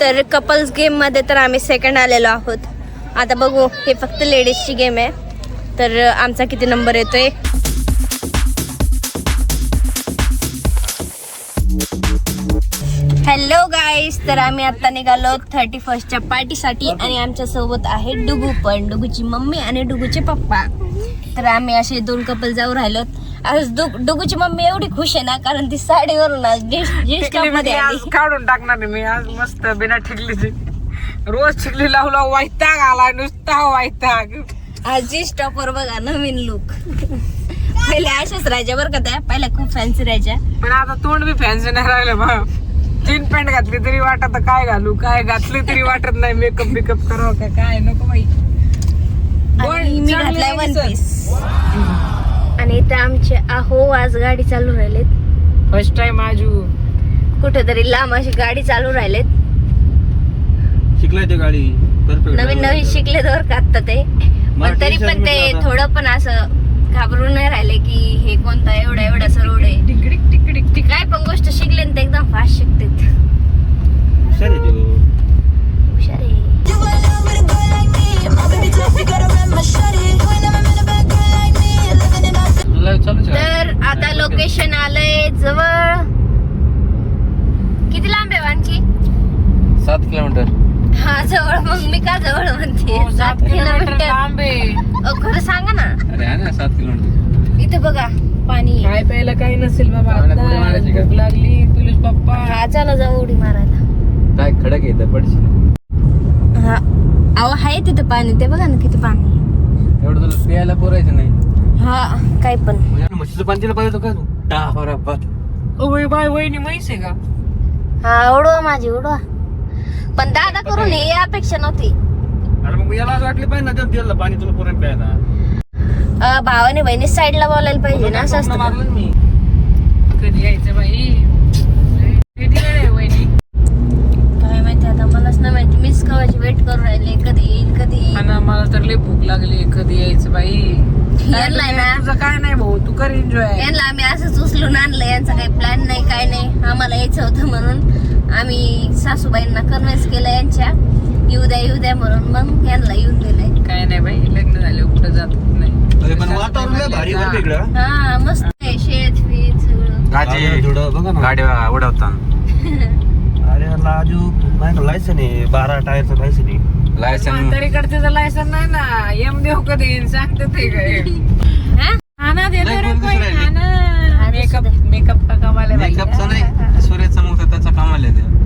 तर कपल्स गेममध्ये तर आम्ही सेकंड आलेलो आहोत. आता बघू हे फक्त लेडीजची गेम आहे. तर आमचा किती नंबर येतोय? हॅलो गाईज तर आम्ही आता निघालो थर्टी फर्स्टच्या पार्टीसाठी आणि आमच्यासोबत आहे डुगू पण. डुगूची मम्मी आणि डुगूचे पप्पा. तर आम्ही असे दोन कपल जाऊ राहिलो आज डुग डुगूची मम्मी एवढी खुश आहे ना कारण ती साडीवरून आज जीन्स जीन्स टिकली टॉप मी मध्ये आज आली. काढून टाकणार आहे मी आज मस्त बिना टिकलीची. रोज टिकली लावू लावू वाईटाग आला नुसता वाईटाग आज जीन्स टॉपवर बघा नवीन लुक पहिले अशाच राहायच्या बरं का त्या पहिल्या खूप फॅन्सी राहायच्या पण आता तोंड बी फॅन्सी नाही राहिलं मग जीन पॅन्ट घातली तरी वाटत काय घालू काय घातली तरी वाटत नाही. मेकअप बिकअप करावं का काय? नको बाई. आणि मी घातलाय वन. पीस आणि इथे आमचे आहो आज गाडी चालू राहिलेत. फर्स्ट टाइम आजू कुठेतरी लांब अशी गाडी चालू राहिलेत. शिकलाय ते गाडी. परफेक्ट नवीन नवीन शिकले तर का आता ते पण तरी पण ते थोडं पण असं घाबरून नाही राहिले की हे कोणता एवढा एवढासा रोड आहे. टिकडिक टिकडिक टिक काय पण गोष्ट शिकले ना ते एकदम फास्ट शिकतात. हुशार आहे तर आता लोकेशन आलंय जवळ. किती लांब आहे आणखी सात किलोमीटर. हा जवळ. मग मी का जवळ म्हणते? हो, सात किलोमीटर लांब आहे. अ, खरं सांगा ना. अरे आहे ना सात किलोमीटर. इथे बघा पाणी. आहे. काय प्यायला काही नसेल बाबा आता. मारायची का? भूक लागली तुझ पप्पा. हा चला जाऊ उडी मारायला. काय खडक येतं पडशील हा. अहो आहे तिथं पाणी. ते बघा ना किती पाणी. एवढं तुला प्यायला पुरायचं नाही. हा काय पण. म्हशीचं पाणी पाहिजे का? तू टाक बरोबर ओय बाय वहिनी म्हैस आहे का? हा उडवा माझी उडवा पण दादा करून ये अपेक्षा नव्हती. अरे मग याला असं वाटलं पाहिजे ना तर दिलं पाणी तुला पुरण प्यायला. अ, भावाने बहिणी साईडला बोलायला पाहिजे ना असं असतं का? मारलं ना मी कधी यायचं बाई? किती वेळ आहे वहिनी? काय माहिती आता मलाच नाही माहिती. मीच कवाची वेट करून राहिले कधी येईल कधी येईल? आणि मला तर लय भूक लागली कधी यायचं बाई? यांना ना? तुझं काय नाही भाऊ तू कर एन्जॉय यांना आम्ही असंच उचलून आणलं यांचा काही प्लॅन नाही काय नाही. आम्हाला यायचं होतं म्हणून आम्ही सासूबाईंना कन्व्हिन्स केलं यांच्या. येऊ द्या येऊ द्या म्हणून मग यांना येऊन दिलंय. काय नाही बाई लग्न झाले कुठं जात नाही. हा मस्त आहे शेत फेत सगळं. गाडी थोडं बघा ना. गाडी उडवताना. अरे लाजू. माझ्याकडे लायसन आहे बारा टायरचं लायसन आहे. लायसन तरी कडचं लायसन नाही ना यम देव कधी येईन? सांगते ते काय हा? हा? ना देतो रे कोण बाई, दुसरं हा आहे? ना हा, मेकअप. मेकअप का कमाले बाई. मेकअपचा नाही सूर्य चमकतो त्याचा कामाला येते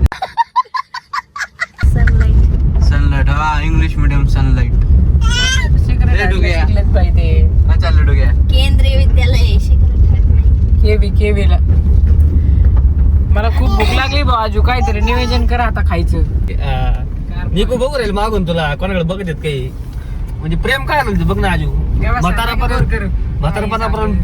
सनलाईट सनलाइट हा इंग्लिश मिडियम ते. काय चाललं डोक्या केंद्रीय विद्यालय केवी केवीला. मला खूप भूक लागली बा आजू काहीतरी नियोजन करा आता खायचं. मी को बघू राहील मागून तुला कोणाकडे बघत येत काही? म्हणजे प्रेम काय म्हणते बघ ना आजू म्हातारापर्यंत म्हातारपणापर्यंत?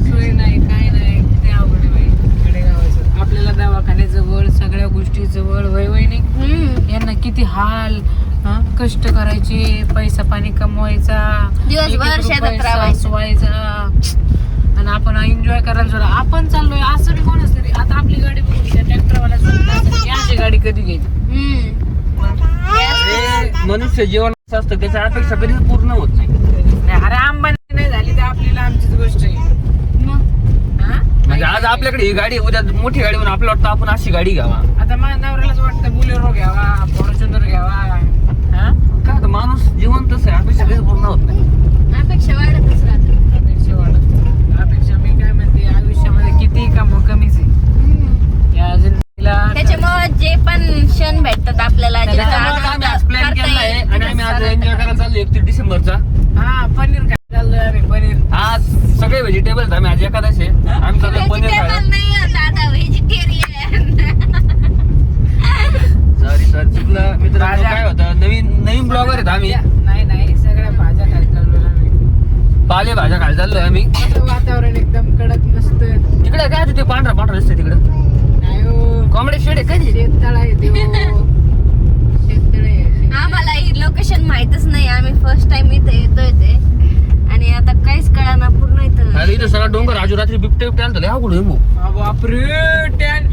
सोय नाही काय नाही किती अवघड आहे बाई. खेडेगावाचं. आपल्याला दवाखाने जवळ सगळ्या गोष्टी जवळ वय वय नाही यांना किती हाल हा, कष्ट करायचे पैसा पाणी कमवायचा दिवसभर एक-एक शेतात रुपया राबायचं. साचवायचा. आणि आपण एन्जॉय करायला जोरा आपण चाललोय असं बी कोणच तरी आता आपली गाडी बघू ट्रॅक्टरवाला याची गाडी कधी घ्यायची? मनुष्य जीवन असं असतं त्याच्या अपेक्षा कधीच पूर्ण होत नाही. नाही, अरे अंबानी नाही झाली तर आपल्याला आमचीच गोष्ट आहे. हा? म्हणजे आज आपल्याकडे ही गाडी उद्या मोठी गाडी म्हणून आपल्याला वाटतं आपण अशी गाडी घ्यावा. आता माझ्या नवऱ्यालाच वाटतं बुलेरो घ्यावा फॉर्च्युनर घ्यावा. हा? काय होतं, माणूस जीवन तसं आहे अपेक्षा कधीच पूर्ण होत नाही. अपेक्षा वाढतच राहते अपेक्षा वाढत अपेक्षा मी काय म्हणते आयुष्यामध्ये किती काम कमीच आहे. त्याच्यामुळे जे पण क्षण भेटतात आपल्याला जे त्याच्यामुळे आम्ही आज प्लॅन करता केला आहे येईल, आणि आम्ही आज एन्जॉय करायला चाललो एकतीस डिसेंबरचा. हा पनीर काय चाललोय आम्ही पनीर. आज सगळे व्हेजिटेबल आम्ही आज एकादश आहे. आम्ही चाललो पनीर खायला. नाही आहे दादा व्हेजिटेरियन सॉरी सर चुकलं. मित्रांनो काय होतं? नवीन नवीन ब्लॉगर आहेत आम्ही. नाही नाही सगळ्या भाज्या खायला चाललोय आम्ही. पाले भाज्या खायला चाललोय आम्ही. असं वातावरण एकदम कडक मस्त तिकडे काय होतं ते पांढरा पांढरा दिसतंय तिकडे. हो कॉमेडी शेड ते? शेततळ आहे हो. आम्हाला ही लोकेशन माहितच नाही. आम्ही फर्स्ट टाइम इथे येतोय ते. आणि आता काहीच कळाना पूर्ण इथं अरे इथं सगळा डोंगर राजू रात्री बिबटे बिबटे आलतो लय अवघड होईल भाऊ. हा, बापरे टॅन.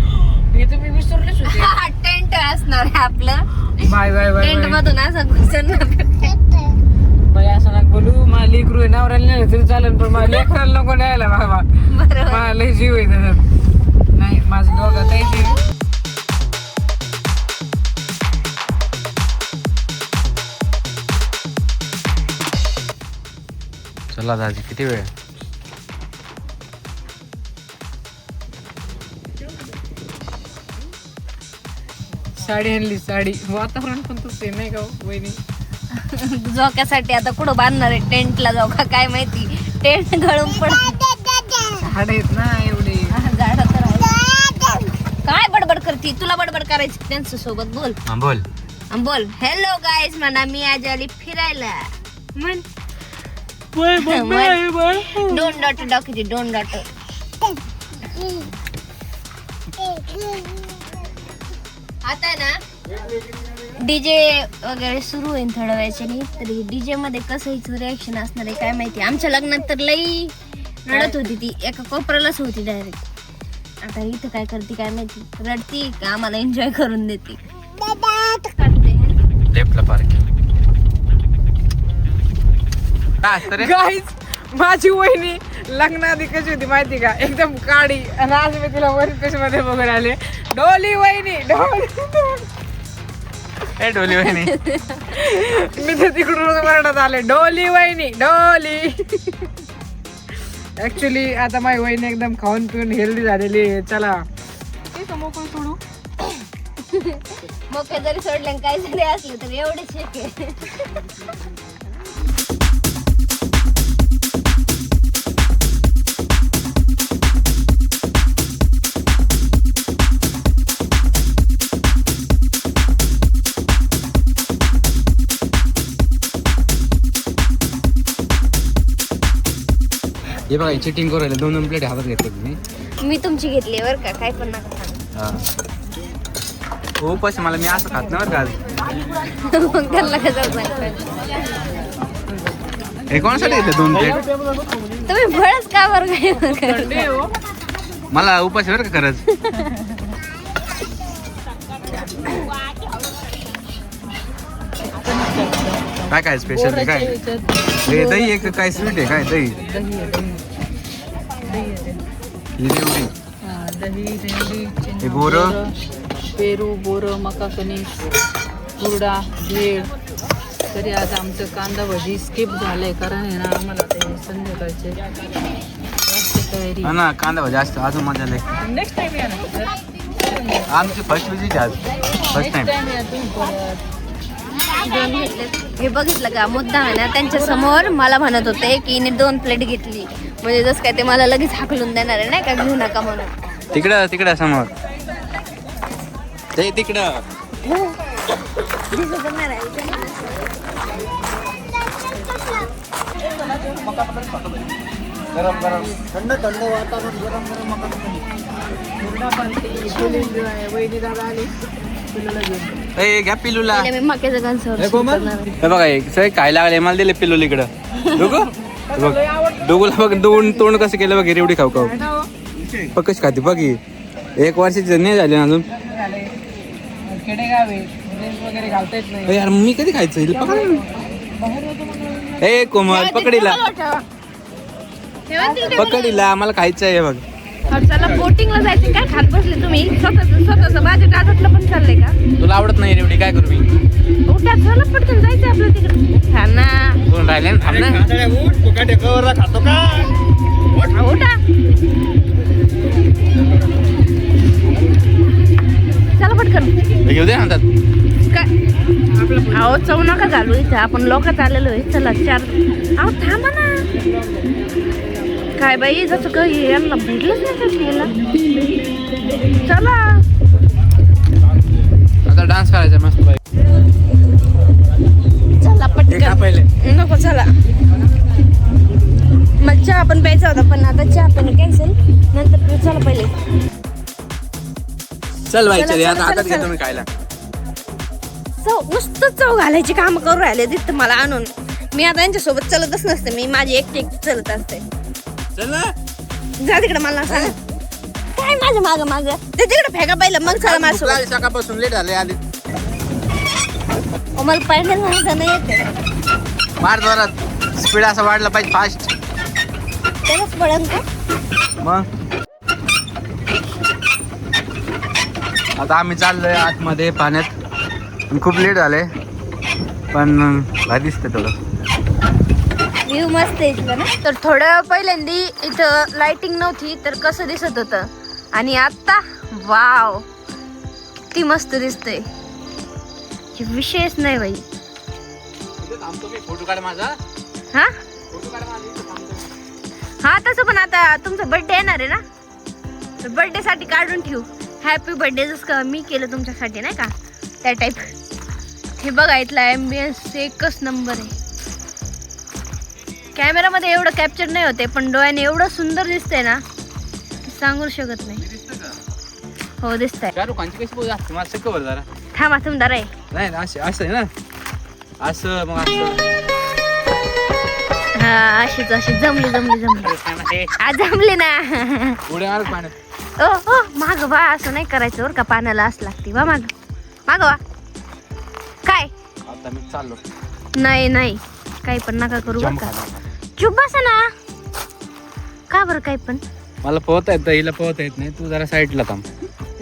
हे तर मी विसरलेच होते. टेंट होणार आहे आपलं. Bye bye bye tent bye. मधून असं घुसणार बाई असं ना बोलू मला लेकरू आहे नवऱ्याला नेलं तरी चालेल पण मला लेकराला नको न्यायला बाबा. बरोबर. मला लय जीव आहे त्याच्यात. नाही माझं दोघं काही जीव चला दाजी किती वेळ? साडी आणली साडी. वातावरण पण तसं आहे नाही का हो, वहिनी? झोक्यासाठी आता कुठं बांधणार आहे? टेंटला जाऊ का? काय माहिती? टेंट गळून पड. झाड आहेत ना एवढे. झाड तर आहे. काय बडबड करते? तुला बडबड करायची त्यांच्यासोबत? बोल. हा बोल. बोल. हॅलो गाईज म्हणा मी आज आली फिरायला. म्हण. दोन डॉट डॉकीची दोन डॉट. आता ना डीजे वगैरे सुरू होईल थोड्या वेळाच्यानी. तरी डीजे मध्ये कसं हिचं रिॲक्शन असणार आहे काय माहिती? आमच्या लग्नात तर लई रडत होती ती. एका कोपऱ्यालाच होती डायरेक्ट आता इथं काय करते काय माहिती? रडती का आम्हाला एन्जॉय करून देते? काढते. लेफ्टला पार्किंग. काय असतं रे. गाईज माझी वहिनी लग्नाआधी कशी होती माहिती का? एकदम काळी आणि आज मी तिला वनमध्ये बघून आले. डोली वहिनी डोली ए डोली वहिनी. मी तर तिकडून वरडत आले. डोली वहिनी डोली. ऍक्च्युली आता माझी वहिनी एकदम खाऊन पिऊन हेल्दी झालेली आहे. चला. मोकळं सोडू. मग जरी सोडले काय जरी असलं तर एवढे शेक आहे. हे बघा चिटिंग करू राहिले. दोन दोन प्लेट हातात घेतले तुम्ही. मी तुमची घेतली बरं का काय पण नका सांगू. हा. हो पैसे मला मी असं खात नाही बरं का आज. मग त्यांना कसं सांगता? हे कोणासाठी घेतले दोन प्लेट तुम्ही बळच का बरं काय करता? मला उपास बरं का खरंच? काय काय स्पेशल काय? हे दही एक काय स्वीट आहे? काय दही? ही रेवडी दही हे बोरं? पेरू बोरं मका कणिक हुरडा भेळ. तरी आज आमचं कांदा भजी स्किप झालंय कारण आहे ना आम्हाला ते संध्याकाळचे जास्त तयारी. हा ना कांदा भाजी असतं. अजून मजा नाही. नेक्स्ट टाइम या ना आमची फर्स्ट विजिट आज. फर्स्ट टाइम टाइम या तुम्ही परत. दोन घेतले हे बघितलं का? मुद्दा आहे ना त्यांच्यासमोर मला म्हणत होते की हिने दोन प्लेट घेतली. म्हणजे जसं काय ते मला लगेच हाकलून देणार आहे नाही का? घेऊ नका म्हणून. तिकडं तिकडं समोर. ते तिकडं. दिसत नाही राहिलं. वैदी दादा आली ए घ्या पिलूला. मी मक्याचं हे बघा एक सगळे काय लागले मला दिले पिलू इकडं. डोकं बघ. डोगूला बघ दोन तोंड कसं केलं बघ एवढी खाऊ खाऊ. बघ कशी खाते बघ. एक वर्षाची नाही झाली ना अजून. यार मी कधी खायचं? हिला पकड. ए कोमल पकडीला. पकडीला मला खायचं आहे बघ. चला बोटिंगला जायचं. काय खात बसले तुम्ही? स्वतःच स्वतःच. माझ्या टाटातलं पण चाललंय का? तुला आवडत नाही एवढी. काय करू मी? उठा चला पटकन जायचं आपलं तिकडे. हा ना. दोन राहिले? ना. थांब ना खातो का? हा, उठा. चला पटकन. हे घेऊ दे हातात. काय? अहो चव नका घालू इथं. आपण लोकात आलेलो आहे. चला चार. अहो थांबा ना. काय बाई जसं काही यांना भेटलंच नाही का चला आता डान्स करायचा मस्त बाई चला हे खा पटकन पहिले नको चला मग चहा पण प्यायचा होता पण आता चहा पण कॅन्सल नंतर पिऊ. चला पहिले चल बाई चला, चल चला, आता चला, घेतो मी खायला चव नुसतं चव घालायची काम करू राहिले तिथं मला आणून मी आता यांच्यासोबत चलतच नसते मी माझी एकटी एकटी चलत असते चल ना. जा तिकडे मला सांग. काय माझं माग माग? ते तिकडे फेका पहिलं मग चला माझ्यासोबत सकाळपासून लेट झाले आधी. अहो, मला म्हणता नाही येते मार जोरात. स्पीड असं वाढलं पाहिजे फास्ट त्यालाच पडेल का? मग? आता आम्ही चाललोय आतमध्ये पाण्यात. पण खूप लेट झालंय पण भारी दिसतंय थोडं. व्ह्यू मस्त आहे इथलं ना. तर थोडं पहिल्यांदी इथं लाइटिंग नव्हती तर कसं दिसत होतं? आणि आता वाव किती मस्त दिसतंय. हे विषयच नाही बाई. फोटो काढ माझा. हा? हा तसं पण आता तुमचा बर्थडे येणार आहे ना? तर बर्थडे साठी काढून ठेवू. हॅपी बर्थडे जसं का मी केलं तुमच्यासाठी नाही का? त्या टाईप हे बघा इथला ॲम्बियन्स एकच नंबर आहे. कॅमेरामध्ये एवढं कॅप्चर नाही होते पण डोळ्याने एवढं सुंदर दिसतंय ना सांगू शकत नाही. हो दिसतंय. शाहरुखानची कशी पोज असते? मला शिकव बरं जरा. थांबा तुमदार आहे नाही ना असे असं आहे ना. असं मग असं. हा अशीच अशी जमली जमली जमली. आ जमली ना. उड्या मारत पाण्यात. ओ ओ माग वा असं नाही करायचं बरं का पाण्याला असं लागते वा माग. माग वा काय? आता मी चाललो. नाही नाही. काही पण नका करू बरं जम का. खाला. चुप बसा ना. का बरं काही पण? मला पोहता येत हिला पोहता येत नाही. तू जरा साईडला थांब.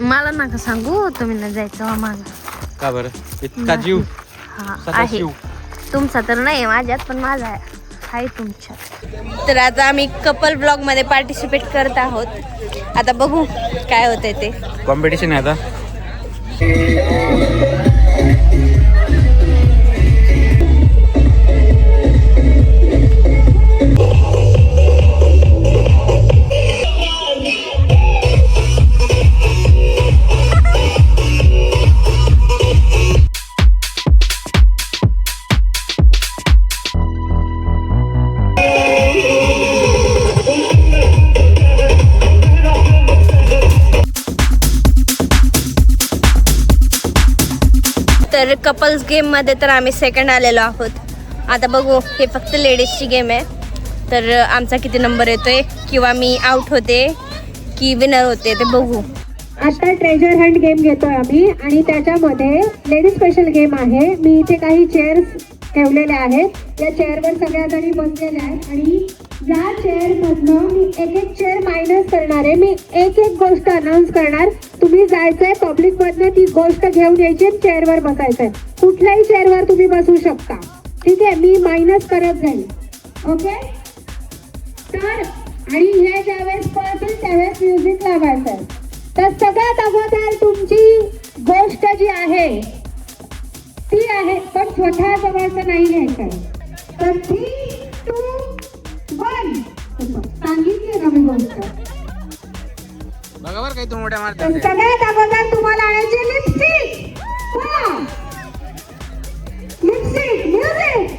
मला नका सांगू तुम्ही ना जायचं वा माग. का बरं? इतका जीव. हा आहे. तुमचा तर नाही माझ्यात पण माझा आहे आहे तुमच्यात. तर आता आम्ही कपल ब्लॉगमध्ये पार्टिसिपेट करत आहोत. आता बघू काय होतंय ते. कॉम्पिटिशन आहे आता. कपल्स गेममध्ये तर आम्ही सेकंड आलेलो आहोत. आता बघू हे फक्त लेडीजची गेम आहे. तर आमचा किती नंबर येतोय? किंवा मी आउट होते की विनर होते ते बघू. आता ट्रेजर हंट गेम घेतोय आम्ही आणि त्याच्यामध्ये लेडीज स्पेशल गेम आहे. मी इथे काही चेअर्स ठेवलेल्या आहेत. या चेअरवर सगळ्या जणी बसलेल्या आहेत आणि या चेअर मधनं मी एक एक चेअर मायनस करणार. आहे मी एक एक गोष्ट अनाऊन्स करणार. तुम्ही जायचंय पब्लिक मधनं ती गोष्ट घेऊन यायची चेअरवर बसायचंय. कुठल्याही चेअरवर तुम्ही बसू शकता. ठीक आहे? मी मायनस करत जाईल ओके तर आणि हे ज्यावेळेस पळतील त्यावेळेस म्युझिक लावायचं आहे तर सगळ्यात अगोदर तुमची गोष्ट जी आहे ती आहे पण स्वतः जवळचं नाही घ्यायचं तर ती सांगितली काही तू मोठ्या मारता सगळ्यात अगोदर तुम्हाला आणायची लिपस्टिक लिपस्टिक म्युझिक